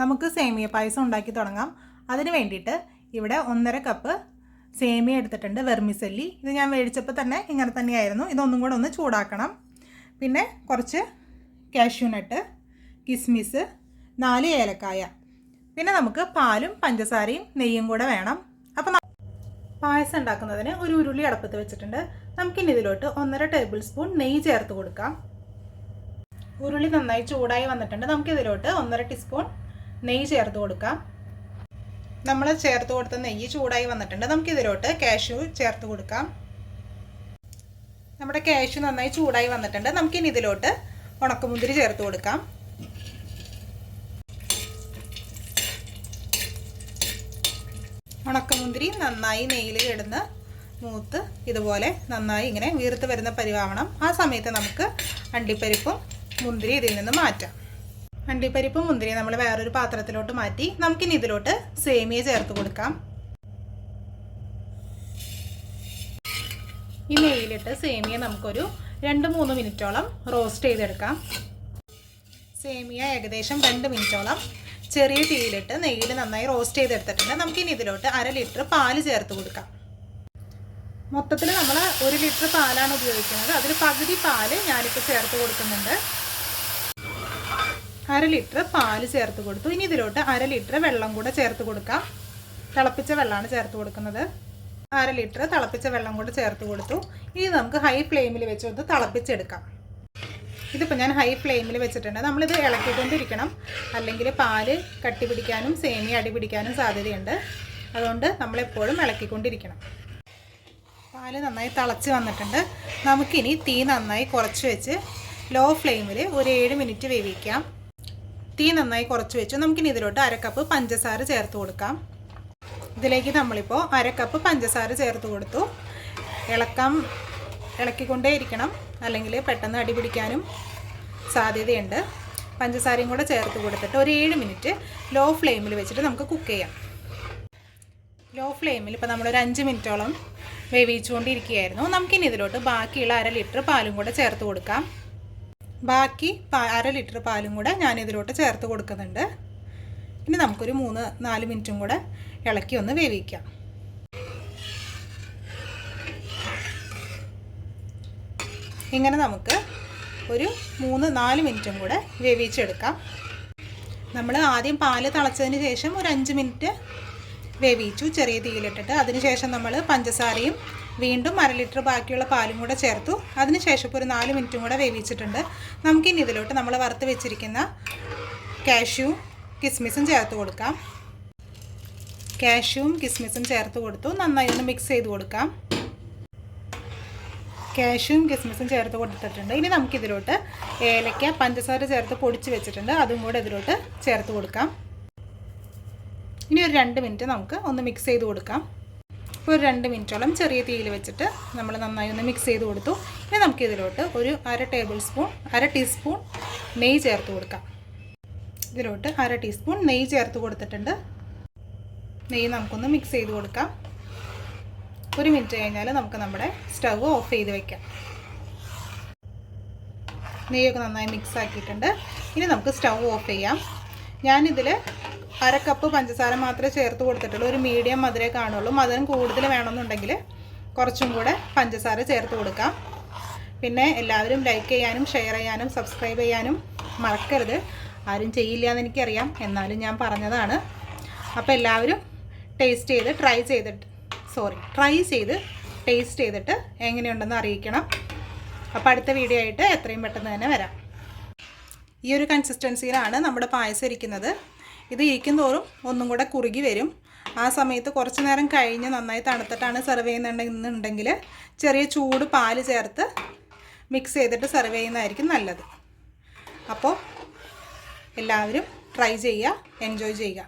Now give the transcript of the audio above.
നമുക്ക് സേമിയ പായസം ഉണ്ടാക്കി തുടങ്ങാം. അതിന് വേണ്ടിയിട്ട് ഇവിടെ ഒന്നര കപ്പ് സേമിയ എടുത്തിട്ടുണ്ട് വെർമിസല്ലി. ഇത് ഞാൻ മേടിച്ചപ്പോൾ തന്നെ ഇങ്ങനെ തന്നെയായിരുന്നു. ഇതൊന്നും കൂടെ ഒന്ന് ചൂടാക്കണം. പിന്നെ കുറച്ച് കാഷ്യൂനട്ട് കിസ്മിസ് നാല് ഏലക്കായ. പിന്നെ നമുക്ക് പാലും പഞ്ചസാരയും നെയ്യും കൂടെ വേണം. അപ്പം പായസം ഉണ്ടാക്കുന്നതിന് ഒരു ഉരുളി അടപ്പത്ത് വെച്ചിട്ടുണ്ട്. നമുക്കിനി ഇതിലോട്ട് ഒന്നര ടേബിൾ സ്പൂൺ നെയ്യ് ചേർത്ത് കൊടുക്കാം. ഉരുളി നന്നായി ചൂടായി വന്നിട്ടുണ്ട്. നമുക്കിതിലോട്ട് ഒന്നര ടീസ്പൂൺ നെയ്യ് ചേർത്ത് കൊടുക്കാം. നമ്മൾ ചേർത്ത് കൊടുത്ത നെയ്യ് ചൂടായി വന്നിട്ടുണ്ട്. നമുക്ക് ഇതിലോട്ട് കാഷ്യൂ ചേർത്ത് കൊടുക്കാം. നമ്മുടെ കാഷ്യൂ നന്നായി ചൂടായി വന്നിട്ടുണ്ട്. നമുക്കിനി ഇതിലോട്ട് ഉണക്കമുന്തിരി ചേർത്ത് കൊടുക്കാം. ഉണക്കമുന്തിരി നന്നായി നെയ്യിൽ കിടന്ന് മൂത്ത് ഇതുപോലെ നന്നായി ഇങ്ങനെ വീർത്ത് വരുന്ന പരിവാവണം. ആ സമയത്ത് നമുക്ക് അണ്ടിപ്പരിപ്പും മുന്തിരി ഇതിൽ നിന്ന് മാറ്റാം. അണ്ടിപ്പരിപ്പും മുന്തിരി നമ്മൾ വേറൊരു പാത്രത്തിലോട്ട് മാറ്റി നമുക്കിനി ഇതിലോട്ട് സേമിയ ചേർത്ത് കൊടുക്കാം. ഈ നെയ്യിലിട്ട് സേമിയ നമുക്കൊരു രണ്ട് മൂന്ന് മിനിറ്റോളം റോസ്റ്റ് ചെയ്തെടുക്കാം. സേമിയ ഏകദേശം രണ്ട് മിനിറ്റോളം ചെറിയ തീയിലിട്ട് നെയ്യിൽ നന്നായി റോസ്റ്റ് ചെയ്തെടുത്തിട്ടുണ്ട്. നമുക്കിനി ഇതിലോട്ട് അര ലിറ്റർ പാൽ ചേർത്ത് കൊടുക്കാം. മൊത്തത്തിൽ നമ്മൾ ഒരു ലിറ്റർ പാലാണ് ഉപയോഗിക്കുന്നത്. അതിൽ പകുതി പാൽ ഞാനിപ്പോൾ ചേർത്ത് കൊടുക്കുന്നുണ്ട്. അര ലിറ്റർ പാൽ ചേർത്ത് കൊടുത്തു. ഇനി ഇതിലോട്ട് അര ലിറ്റർ വെള്ളം കൂടെ ചേർത്ത് കൊടുക്കാം. തിളപ്പിച്ച വെള്ളമാണ് ചേർത്ത് കൊടുക്കുന്നത്. അര ലിറ്റർ തിളപ്പിച്ച വെള്ളം കൂടെ ചേർത്ത് കൊടുത്തു. ഇനി നമുക്ക് ഹൈ ഫ്ലെയിമിൽ വെച്ച് ഒന്ന് തിളപ്പിച്ചെടുക്കാം. ഇതിപ്പോൾ ഞാൻ ഹൈ ഫ്ലെയിമിൽ വെച്ചിട്ടുണ്ട്. നമ്മളിത് ഇളക്കിക്കൊണ്ടിരിക്കണം. അല്ലെങ്കിൽ പാൽ കട്ടി പിടിക്കാനും സേമി അടി പിടിക്കാനും സാധ്യതയുണ്ട്. അതുകൊണ്ട് നമ്മളെപ്പോഴും ഇളക്കിക്കൊണ്ടിരിക്കണം. പാൽ നന്നായി തിളച്ച് വന്നിട്ടുണ്ട്. നമുക്കിനി തീ നന്നായി കുറച്ച് വെച്ച് ലോ ഫ്ലെയിമിൽ ഒരു ഏഴ് മിനിറ്റ് വേവിക്കാം. തീ നന്നായി കുറച്ച് വെച്ചു. നമുക്കിനി ഇതിലോട്ട് അര കപ്പ് പഞ്ചസാര ചേർത്ത് കൊടുക്കാം. ഇതിലേക്ക് നമ്മളിപ്പോൾ അര കപ്പ് പഞ്ചസാര ചേർത്ത് കൊടുത്തു. ഇളക്കാം ഇളക്കിക്കൊണ്ടേ ഇരിക്കണം. അല്ലെങ്കിൽ പെട്ടെന്ന് അടിപിടിക്കാനും സാധ്യതയുണ്ട്. പഞ്ചസാരയും കൂടെ ചേർത്ത് കൊടുത്തിട്ട് ഒരു ഏഴ് മിനിറ്റ് ലോ ഫ്ലെയിമിൽ വെച്ചിട്ട് നമുക്ക് കുക്ക് ചെയ്യാം. ലോ ഫ്ലെയിമിൽ ഇപ്പോൾ നമ്മളൊരു അഞ്ച് മിനിറ്റോളം വേവിച്ചുകൊണ്ടിരിക്കുകയായിരുന്നു. നമുക്കിനി ഇതിലോട്ട് ബാക്കിയുള്ള അര ലിറ്റർ പാലും കൂടെ ചേർത്ത് കൊടുക്കാം. ബാക്കി അര ലിറ്റർ പാലും കൂടെ ഞാൻ ഇതിലോട്ട് ചേർത്ത് കൊടുക്കുന്നുണ്ട്. ഇനി നമുക്കൊരു മൂന്ന് നാല് മിനിറ്റും കൂടെ ഇളക്കി ഒന്ന് വേവിക്കാം. ഇങ്ങനെ നമുക്ക് ഒരു മൂന്ന് നാല് മിനിറ്റും കൂടെ വേവിച്ചെടുക്കാം. നമ്മൾ ആദ്യം പാൽ തിളച്ചതിന് ശേഷം ഒരു അഞ്ച് മിനിറ്റ് വേവിച്ചു ചെറിയ തീയിലിട്ടിട്ട്. അതിനുശേഷം നമ്മൾ പഞ്ചസാരയും വീണ്ടും അര ലിറ്റർ ബാക്കിയുള്ള പാലും കൂടെ ചേർത്തു. അതിനുശേഷം ഇപ്പോൾ ഒരു നാല് മിനിറ്റും കൂടെ വേവിച്ചിട്ടുണ്ട്. നമുക്കിനി ഇതിലോട്ട് നമ്മൾ വറുത്ത് വെച്ചിരിക്കുന്ന കാഷ്യൂ കിസ്മിസും ചേർത്ത് കൊടുക്കാം. കാഷ്യൂവും കിസ്മിസും ചേർത്ത് കൊടുത്തു. നന്നായി ഒന്ന് മിക്സ് ചെയ്ത് കൊടുക്കാം. കാഷ്യൂവും കിസ്മിസും ചേർത്ത് കൊടുത്തിട്ടുണ്ട്. ഇനി നമുക്കിതിലോട്ട് ഏലക്ക പഞ്ചസാര ചേർത്ത് പൊടിച്ച് വെച്ചിട്ടുണ്ട്. അതും കൂടെ ഇതിലോട്ട് ചേർത്ത് കൊടുക്കാം. ഇനി ഒരു രണ്ട് മിനിറ്റ് നമുക്ക് ഒന്ന് മിക്സ് ചെയ്ത് കൊടുക്കാം. ഒരു രണ്ട് മിനിറ്റോളം ചെറിയ തീയിൽ വെച്ചിട്ട് നമ്മൾ നന്നായി ഒന്ന് മിക്സ് ചെയ്ത് കൊടുത്തു. ഇനി നമുക്കിതിലോട്ട് ഒരു അര ടേബിൾ സ്പൂൺ അര ടീസ്പൂൺ നെയ്യ് ചേർത്ത് കൊടുക്കാം. ഇതിലോട്ട് അര ടീസ്പൂൺ നെയ്യ് ചേർത്ത് കൊടുത്തിട്ടുണ്ട്. നെയ്യ് നമുക്കൊന്ന് മിക്സ് ചെയ്ത് കൊടുക്കാം. ഒരു മിനിറ്റ് കഴിഞ്ഞാൽ നമുക്ക് നമ്മുടെ സ്റ്റവ് ഓഫ് ചെയ്ത് വെക്കാം. നെയ്യൊക്കെ നന്നായി മിക്സ് ആക്കിയിട്ടുണ്ട്. ഇനി നമുക്ക് സ്റ്റവ് ഓഫ് ചെയ്യാം. ഞാനിതിൽ അര കപ്പ് പഞ്ചസാര മാത്രമേ ചേർത്ത് കൊടുത്തിട്ടുള്ളൂ. ഒരു മീഡിയം മധുരേ കാണുള്ളൂ. മധുരം കൂടുതൽ വേണമെന്നുണ്ടെങ്കിൽ കുറച്ചും കൂടെ പഞ്ചസാര ചേർത്ത് കൊടുക്കാം. പിന്നെ എല്ലാവരും ലൈക്ക് ചെയ്യാനും ഷെയർ ചെയ്യാനും സബ്സ്ക്രൈബ് ചെയ്യാനും മറക്കരുത്. ആരും ചെയ്യില്ല എന്ന് എനിക്കറിയാം. എന്നാലും ഞാൻ പറഞ്ഞതാണ്. അപ്പോൾ എല്ലാവരും ടേസ്റ്റ് ചെയ്ത് ട്രൈ ചെയ്തിട്ട് സോറി ട്രൈ ചെയ്ത് ടേസ്റ്റ് ചെയ്തിട്ട് എങ്ങനെയുണ്ടെന്ന് അറിയിക്കണം. അപ്പോൾ അടുത്ത വീഡിയോ ആയിട്ട് എത്രയും പെട്ടെന്ന് തന്നെ വരാം. ഈ ഒരു കൺസിസ്റ്റൻസിയിലാണ് നമ്മുടെ പായസം ഇരിക്കുന്നത്. ഇത് ഇരിക്കും തോറും ഒന്നും കൂടെ കുറുകി വരും. ആ സമയത്ത് കുറച്ച് നേരം കഴിഞ്ഞ് നന്നായി തണുത്തിട്ടാണ് സെർവ് ചെയ്യുന്നുണ്ടെന്നുണ്ടെങ്കിൽ ചെറിയ ചൂട് പാൽ ചേർത്ത് മിക്സ് ചെയ്തിട്ട് സെർവ് ചെയ്യുന്നതായിരിക്കും നല്ലത്. അപ്പോൾ എല്ലാവരും ട്രൈ ചെയ്യുക എൻജോയ് ചെയ്യുക.